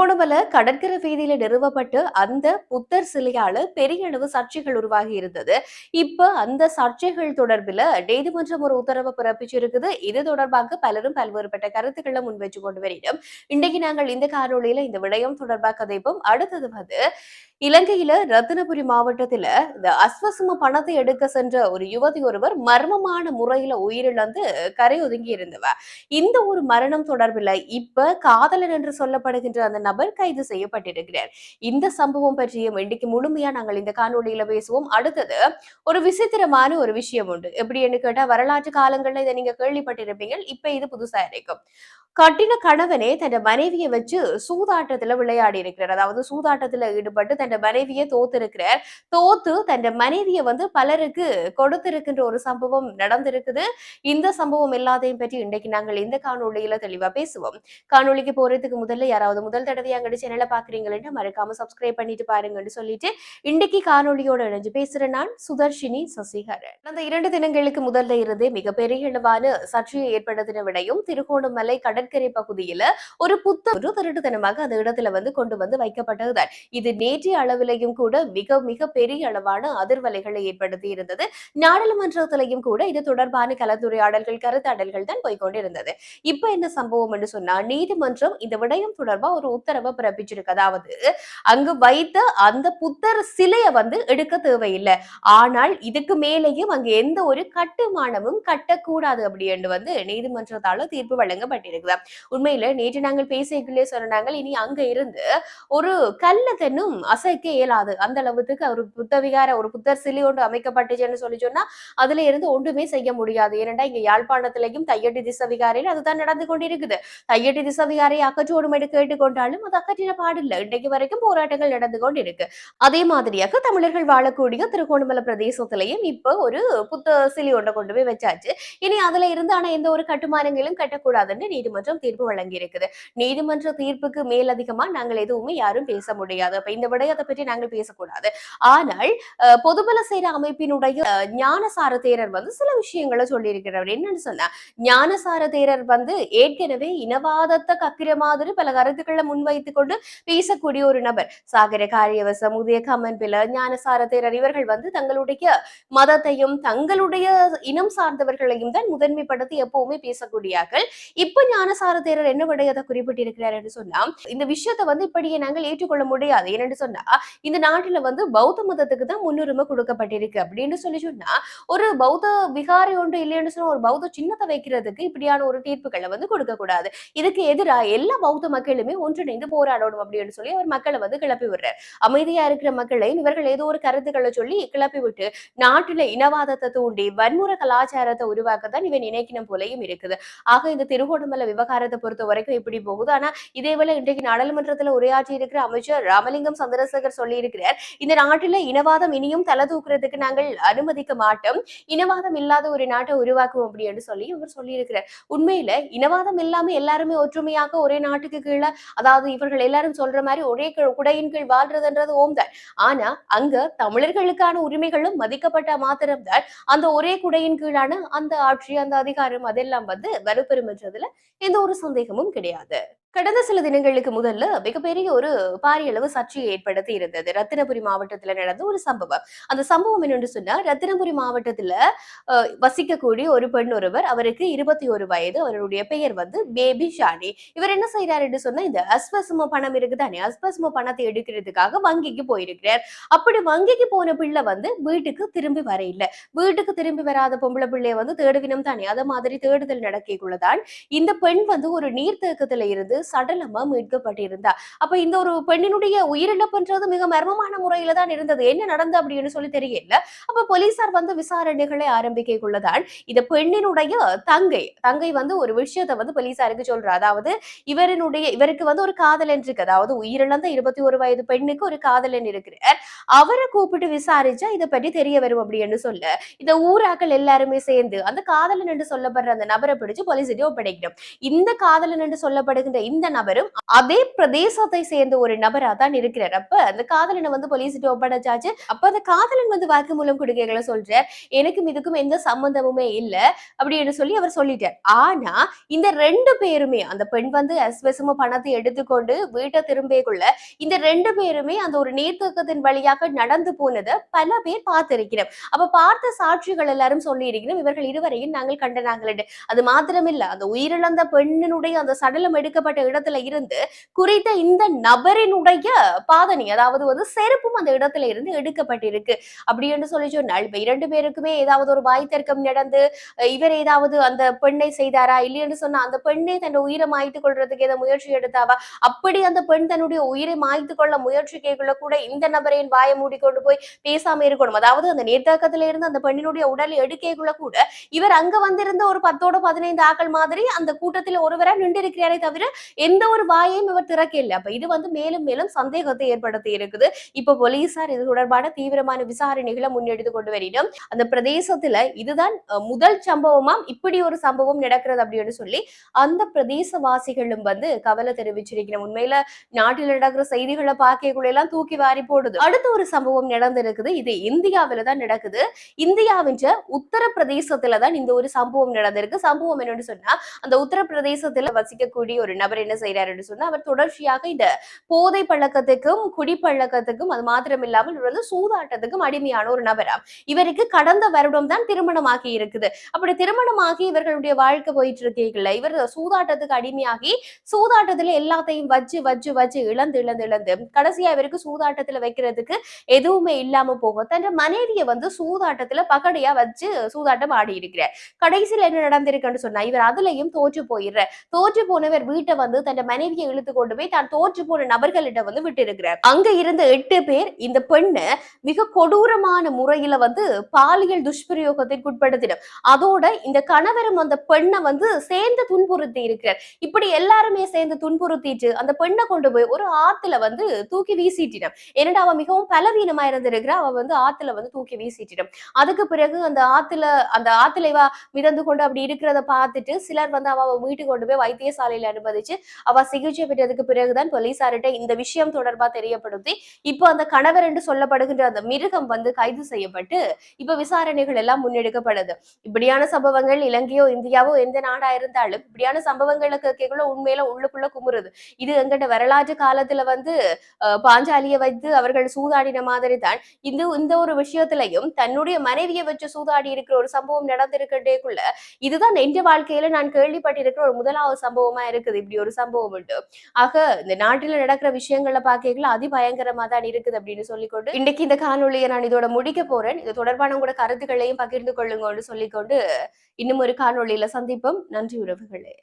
திருகோணமலை கடற்கரை வீதியில நிறுவப்பட்டு அந்த புத்தர் சிலையால பெரிய அளவு சர்ச்சைகள் உருவாகி இருந்தது. இப்ப அந்த சர்ச்சைகள் தொடர்பில் நீதிமன்றம் ஒரு உத்தரவு பிறப்பிச்சிருக்குது. இது தொடர்பாக பலரும் பல்வேறுபட்ட கருத்துக்களை முன்வைச்சு கொண்டு வரிடும் இன்றைக்கு நாங்கள் இந்த காணொலியில இந்த விடயம் தொடர்பாக கதைப்போம். அடுத்தது வந்து இலங்கையில ரத்தினபுரி மாவட்டத்துல இந்த அஸ்வசும பணத்தை எடுக்க சென்ற ஒரு யுவதி ஒருவர் மர்மமான முறையில உயிரிழந்து கரை ஒதுங்கி இருந்தவர் இந்த ஒரு மரணம் தொடர்பில் இப்ப காதலன் என்று சொல்லப்படுகின்ற அந்த நபர் கைது செய்யப்பட்டிருக்கிறார். இந்த சம்பவம் பற்றியும் இன்றைக்கு முழுமையா நாங்கள் இந்த காணொலியில பேசுவோம். அடுத்தது ஒரு விசித்திரமான ஒரு விஷயம் உண்டு. எப்படின்னு கேட்டா வரலாற்று காலங்கள்ல இதை நீங்க கேள்விப்பட்டிருப்பீங்க இப்ப இது புதுசா இருக்கும் கட்டின கணவனே தன் மனைவியை வச்சு சூதாட்டத்துல விளையாடி இருக்கிறார். அதாவது சூதாட்டத்துல ஈடுபட்டு தன் தன் மனைவியை தோத்திருக்கிறார். தோத்து தன் மனைவியை வந்து பலருக்கு கொடுத்திருக்கின்ற ஒரு சம்பவம் நடந்திருக்குது. இந்த சம்பவம் எல்லாத்தையும் பற்றி இன்றைக்கு நாங்கள் இந்த காணொலியில தெளிவா பேசுவோம். காணொலிக்கு போறதுக்கு முதல்ல யாராவது முதல் தடவை அங்கடி சேனலை பாக்குறீங்களா மறக்காம சப்ஸ்கிரைப் பண்ணிட்டு பாருங்கன்னு சொல்லிட்டு இன்றைக்கு காணொலியோட இணைஞ்சு பேசுறேன் நான் சுதர்ஷினி சசிகரன். அந்த இரண்டு தினங்களுக்கு முதல்ல இருந்தே மிகப்பெரிய அளவான சர்ச்சையை ஏற்படுத்தின விடையும் திருகோணமலை கடற்கரை பகுதியில ஒரு புத்த ஒரு திருட்டுத்தனமாக அந்த இடத்துல வந்து கொண்டு வந்து வைக்கப்பட்டதுதான். இது நேற்றைய அளவிலையும் கூட மிக மிக பெரிய அளவான அதிர்வலைகளை ஏற்படுத்தி இருந்தது. நாடாளுமன்றத்திலையும் கூட இது தொடர்பான கலந்துரையாடல்கள் கருத்தாடல்கள் தான் போய்கொண்டிருந்தது இப்ப என்ன சம்பவம் என்று சொன்னா நீதிமன்றம் இந்த விடயம் தொடர்பா ஒரு உத்தரவை பிறப்பிச்சிருக்கு. அதாவது அங்கு வைத்த அந்த புத்தர் சிலையை வந்து எடுக்க தேவையில்லை. ஆனால் இதுக்கு மேலேயும் அங்கு எந்த ஒரு கட்டுமானமும் கட்டக்கூடாது அப்படின்னு வந்து நீதிமன்றத்தால தீர்ப்பு வழங்கப்பட்டிருக்கு. உண்மையில நேற்று நாங்கள் பேசியக்குள்ளே சொன்னாங்க இனி அங்க இருந்து ஒரு கல்ல தென்னும் அசை அசைக்க இயலாது. அந்த அளவுக்கு ஒரு புத்த விகார ஒரு புத்தர் சிலை ஒன்று அமைக்கப்பட்டுச்சுன்னு சொல்லி சொன்னா அதுல இருந்து ஒன்றுமே செய்ய முடியாது. ஏனென்றா இங்க யாழ்ப்பாணத்திலையும் தையட்டி திச விகாரையில் அதுதான் நடந்து கொண்டிருக்குது. தையட்டி திச விகாரை அகற்றோடும் எடுக்க கேட்டுக்கொண்டாலும் அது அக்கற்றின பாடில்லை இன்றைக்கு வரைக்கும் போராட்டங்கள் நடந்து கொண்டிருக்கு. அதே மாதிரியாக தமிழர்கள் வாழக்கூடிய திருகோணமலை பிரதேசத்திலையும் இப்ப ஒரு புத்த சிலை ஒன்றை கொண்டு போய் வச்சாச்சு. இனி அதுல இருந்து ஆனா எந்த ஒரு கட்டுமானங்களும் கட்டக்கூடாதுன்னு நீதிமன்றம் தீர்ப்பு வழங்கி இருக்குது நீதிமன்ற தீர்ப்புக்கு மேலதிகமா நாங்கள் எதுவுமே யாரும் பேச முடியாது. அப்ப இந்த விடயத்தை பற்றி நாங்கள் பேசக்கூடாது. ஆனால் பொதுபல செய்த அமைப்பினுடைய ஞானசார தேரர் வந்து சில விஷயங்களை சொல்லியிருக்கிறார் என்னன்னு சொன்னா ஞானசார தேரர் வந்து ஏற்கனவே இனவாதத்தை கக்கிற மாதிரி பல கருத்துக்களை முன்வைத்து கொண்டு பேசக்கூடிய ஒரு நபர். சாகர காரியவசம் உதய கமன் பில ஞானசார தேரர் இவர்கள் வந்து தங்களுடைய மதத்தையும் தங்களுடைய இனம் சார்ந்தவர்களையும் தான் முதன்மைப்படுத்தி எப்பவுமே பேசக்கூடியார்கள். இப்ப ஞானசார தேரர் என்ன விடயத்தை குறிப்பிட்டிருக்கிறார் என்று சொன்னா இந்த விஷயத்தை வந்து இப்படியே நாங்கள் ஏற்றுக்கொள்ள முடியாது. ஏனென்று சொன்னா இந்த நாட்டுல வந்து பௌத்த மதத்துக்கு தான் முன்னுரிமை கொடுக்கப்பட்டிருக்கு. அப்படின்னு சொல்லி சொன்னா ஒரு பௌத்த விகாரி ஒன்று இல்லைன்னு சொன்னா ஒரு பௌத்த சின்னத்தை வைக்கிறதுக்கு இப்படியான ஒரு தீர்ப்புகளை வந்து கொடுக்க கூடாது. இதுக்கு எதிராக எல்லா பௌத்த மக்களுமே ஒன்றிணைந்து போராடணும் அப்படின்னு சொல்லி அவர் மக்களை வந்து கிளப்பி விடுறார். அமைதியா இருக்கிற மக்களையும் இவர்கள் ஏதோ ஒரு கருத்துக்களை சொல்லி கிளப்பி விட்டு நாட்டுல இனவாதத்தை தூண்டி வன்முறை கலாச்சாரத்தை உருவாக்கத்தான் இவன் நினைக்கணும் போலையும் இருக்குது. ஆக இந்த திருகோணமலை விவகாரத்தை பொறுத்த வரைக்கும் இப்படி போகுது. ஆனா இதேவேளை இன்றைக்கு நாடாளுமன்றத்துல உரையாற்றி இருக்கிற அமைச்சர் ராமலிங்கம் சந்திரசேகர் சொல்லியிருக்கிறார். இந்த நாட்டில் இனவாதம் இனியும் தலை தூக்குறதுக்கு நாங்கள் அனுமதிக்க மாட்டோம். இனவாதம் இல்லாத ஒரு நாட்டை உருவாக்குவோம் அப்படின்னு சொல்லி இவர் சொல்லியிருக்கிறார். உண்மையில இனவாதம் இல்லாம எல்லாருமே ஒற்றுமையாக ஒரே நாட்டுக்கு கீழே அதாவது இவர்கள் எல்லாரும் சொல்ற மாதிரி ஒரே குடையின் கீழ் வாழ்றதுன்றது ஓம் தான். ஆனா அங்க தமிழர்களுக்கான உரிமைகளும் மதிக்கப்பட்ட மாத்திரம்தான் அந்த ஒரே குடையின் கீழான அந்த ஆட்சி அந்த அதிகாரம் அதெல்லாம் வந்து வலுப்பெறும் என்றதுல எந்த ஒரு சந்தேகமும் கிடையாது. கடந்த சில தினங்களுக்கு முதல்ல மிகப்பெரிய ஒரு பாரிய அளவு சர்ச்சையை ஏற்படுத்தி இருந்தது. ரத்தினபுரி மாவட்டத்துல நடந்த ஒரு சம்பவம். அந்த சம்பவம் என்னன்னு சொன்னா ரத்தினபுரி மாவட்டத்துல வசிக்கக்கூடிய ஒரு பெண் ஒருவர் அவருக்கு இருபத்தி ஒரு வயது. அவருடைய பெயர் வந்து பேபி ஷானி. இவர் என்ன செய்யறாருன்னு சொன்னா இந்த அஸ்வசம பணம் இருக்குதானே? அஸ்வசம பணத்தை எடுக்கிறதுக்காக வங்கிக்கு போயிருக்கிறார். அப்படி வங்கிக்கு போன பிள்ளை வந்து வீட்டுக்கு திரும்பி வர இல்லை வீட்டுக்கு திரும்பி வராத பொம்பளை பிள்ளைய வந்து தேடுவினம் தானே அதை மாதிரி தேடுதல் நடக்கக்குள்ளதான் இந்த பெண் வந்து ஒரு நீர்த்தேக்கத்துல இருந்து சடலமா மீட்கப்பட்டிருந்தா அப்ப இந்த ஒரு பெண்ணினுடைய உயிரிழப்புன்றது மிக மர்மமான முறையில தான் இருந்தது. என்ன நடந்தது அப்படின்னு சொல்லி தெரியல. அப்ப போலீசார் வந்து விசாரணைகளை ஆரம்பிக்கக்குள்ளதான் இந்த பெண்ணினுடைய தங்கை தங்கை வந்து ஒரு விஷயத்தை வந்து போலீசாருக்கு சொல்றா. அதாவது இவரினுடைய இவருக்கு வந்து ஒரு காதலன் இருக்கு அதாவது உயிரிழந்த இருபத்தி ஒரு வயது பெண்ணுக்கு ஒரு காதலன் இருக்கிறார். அவரை கூப்பிட்டு விசாரிச்சா இதை பற்றி தெரிய வரும் அப்படின்னு சொல்ல இந்த ஊராக்கள் எல்லாருமே சேர்ந்து அந்த காதலன் என்று சொல்லப்படுற அந்த நபரை பிடிச்சு போலீஸ் ஒப்படைக்கணும். இந்த காதலன் என்று சொல்லப்படுகின்ற இந்த நபரும் அதே பிரதேசத்தை சேர்ந்த ஒரு நபரா தான் இருக்கிறார். அப்ப அந்த காதலனை வந்து போலீஸ்கிட்ட ஒப்படைச்சாச்சு. அப்ப அந்த காதலன் வந்து வாக்கு மூலம் கொடுக்கல சொல்றார். எனக்கும் இதுக்கும் எந்த சம்பந்தமுமே இல்ல அப்படின்னு சொல்லி அவர் சொல்லிட்டார். ஆனா இந்த ரெண்டு பேருமே அந்த பெண் வந்து எஸ்வசம பணத்தை எடுத்துக்கொண்டு வீட்டை திரும்பியக்குள்ள இந்த ரெண்டு பேருமே அந்த ஒரு நீர்த்தக்கத்தின் வழியாக நடந்து போனதை பல பேர் பார்த்திருக்கிறோம். அப்ப பார்த்த சாட்சிகள் எல்லாரும் சொல்லி இருக்கிறோம் இவர்கள் இருவரையும் நாங்கள் கண்டனாங்கள் அது மாத்திரமில்ல அந்த உயிரிழந்த பெண்ணினுடைய அந்த சடலம் எடுக்கப்பட்ட இடத்துல இருந்து குறித்த இந்த நபரினுடைய பாதணி அதாவது வந்து செருப்பும் அந்த இடத்துல இருந்து எடுக்கப்பட்டிருக்கு. அப்படி என்று சொல்லி சொன்னால் இப்ப இரண்டு பேருக்குமே ஏதாவது ஒரு வாய் தர்க்கம் நடந்து இவர் ஏதாவது அந்த பெண்ணை செய்தாரா இல்லையென்று சொன்னா அந்த பெண்ணை தன் உயிரை மாய்த்து கொள்றதுக்கு ஏதோ முயற்சி எடுத்தாவா? அப்படி அந்த பெண் தன்னுடைய உயிரை மாய்த்து கொள்ள முயற்சி கேட்கல கூட இந்த நபரின் வாயை மூடி கொண்டு போய் பேசாம இருக்கணும். அதாவது அந்த நீர்த்தாக்கத்துல இருந்து அந்த பெண்ணினுடைய உடலை எடுக்கக்குள்ள கூட இவர் அங்க வந்திருந்த ஒரு பத்தோட பதினைந்து ஆக்கள் மாதிரி அந்த கூட்டத்தில் ஒருவரா நின்று இருக்கிறாரே தவிர எந்த ஒரு வாயையும் இவர் திறக்கல அப்ப இது வந்து மேலும் மேலும் சந்தேகத்தை ஏற்படுத்தி இருக்குது. இப்ப போலீசார் இது தொடர்பான தீவிரமான விசாரணைகளை முன்னெடுத்து கொண்டு வரணும் அந்த பிரதேசத்துல இதுதான் முதல் சம்பவமாம் இப்படி ஒரு சம்பவம் நடக்கிறது அப்படின்னு சொல்லி அந்த பிரதேசவாசிகளும் வந்து கவலை தெரிவிச்சிருக்கிறோம் உண்மையில நாட்டில் நடக்கிற செய்திகளை பார்க்கக்குள்ள எல்லாம் தூக்கி வாரி போடுது. அடுத்த ஒரு சம்பவம் நடந்திருக்குது. இது இந்தியாவில தான் நடக்குது. இந்தியாவின் உத்தரப்பிரதேசத்துல தான் இந்த ஒரு சம்பவம் நடந்திருக்கு. சம்பவம் என்னன்னு சொன்னா அந்த உத்தரப்பிரதேசத்துல வசிக்கக்கூடிய ஒரு நபர் என்ன செய்யறாருன்னு சொன்னா அவர் தொடர்ச்சியாக இந்த போதை பழக்கத்துக்கும் குடிப்பழக்கத்துக்கும் அது மாத்திரம் இல்லாமல் இவர் வந்து சூதாட்டத்துக்கும் அடிமையான ஒரு நபராம். இவருக்கு கடந்த வருடம் தான் திருமணமாகி இருக்குது. அப்படி திருமணமாகி இவர்களுடைய வாழ்க்கை போயிட்டு இருக்கீங்கல்ல இவர் சூதாட்டத்துக்கு அடிமையாகி சூதாட்டத்துல எல்லாத்தையும் வச்சு வச்சு வச்சு இழந்து இழந்து இழந்து கடைசியா இவருக்கு சூதாட்டத்துல வைக்கிறதுக்கு எதுவுமே இல்லாம போகும் தன் மனைவியை வந்து சூதாட்டத்துல பகடையா வச்சு சூதாட்டம் ஆடி இருக்கிறார் கடைசியில் என்ன நடந்திருக்குன்னு சொன்னா இவர் அதுலயும் தோற்று போயிடுற தோற்று போனவர் வீட்டை வந்து தன் மனைவியை இழுத்து கொண்டு போய் தான் தோற்று போன நபர்களிடம் வந்து விட்டு இருக்கிறார் அங்க இருந்த எட்டு பேர் இந்த பெண்ணை மிக கொடூரமான முறையில வந்து பாலியல் துஷ்பிரயோகத்திற்கு உட்படுத்திடும் அதோட இந்த கணவரும் அந்த பெண்ணை வந்து சேர்ந்து துன்புறுத்தி இருக்கிறார். இப்படி எல்லாருமே சேர்ந்து துன்புறுத்திட்டு அந்த பெண்ணை கொண்டு போய் ஒரு ஆத்துல வந்து தூக்கி வீசிட்டினம் ஏன்னா அவ மிகவும் பலவீனமா இருந்திருக்கிறா? அவ வந்து ஆத்துல வந்து தூக்கி வீசிட்டிடும். அதுக்கு பிறகு அந்த ஆத்துல அந்த ஆத்துல இவ மிதந்து கொண்டு அப்படி இருக்கிறத பார்த்துட்டு சிலர் வந்து அவ வீட்டுக்கு கொண்டு போய் வைத்தியசாலையில அனுமதிச்சு அவ சிகிச்சை பெற்றதுக்கு பிறகுதான் போலீசார்கிட்ட இந்த விஷயம் தொடர்பா தெரியப்படுத்தி இப்போ அந்த கணவர் என்று சொல்லப்படுகின்ற அந்த மிருகம் வந்து கைது செய்யப்பட்டு இப்ப விசாரணைகள் எல்லாம் முன்னெடுக்கப்படுது. இப்படியான சம்பவங்கள் இலங்கையோ இந்தியாவோ எந்த நாடா இருந்தாலும் இப்படியான சம்பவங்களுக்கு உண்மையில உள்ளுக்குள்ள குமுறுது. இது எங்கிட்ட வரலாற்று காலத்துல வந்து பாஞ்சாலிய பாஞ்சாலியை வைத்து அவர்கள் சூதாடின மாதிரி தான் இந்த இந்த ஒரு விஷயத்திலையும் தன்னுடைய மனைவியை வச்சு சூதாடி இருக்கிற ஒரு சம்பவம் நடந்திருக்கிறதேக்குள்ள இதுதான் என்ற வாழ்க்கையில நான் கேள்விப்பட்டிருக்கிற ஒரு முதலாவது சம்பவமா இருக்குது. இப்படி ஒரு சம்பவம் உண்டு. ஆக இந்த நாட்டில நடக்கிற விஷயங்களை பார்க்கல அதிபயங்கரமா தான் இருக்குது அப்படின்னு சொல்லிக்கொண்டு இன்னைக்கு இந்த காணொலியை நான் இதோட முடிக்க போறேன். இது தொடர்பான கூட கருத்துக்களையும் பகிர்ந்து கொள்ளுங்கன்னு சொல்லிக்கொண்டு இன்னும் ஒரு காணொலியில சந்திப்போம். நன்றி உறவுகளே.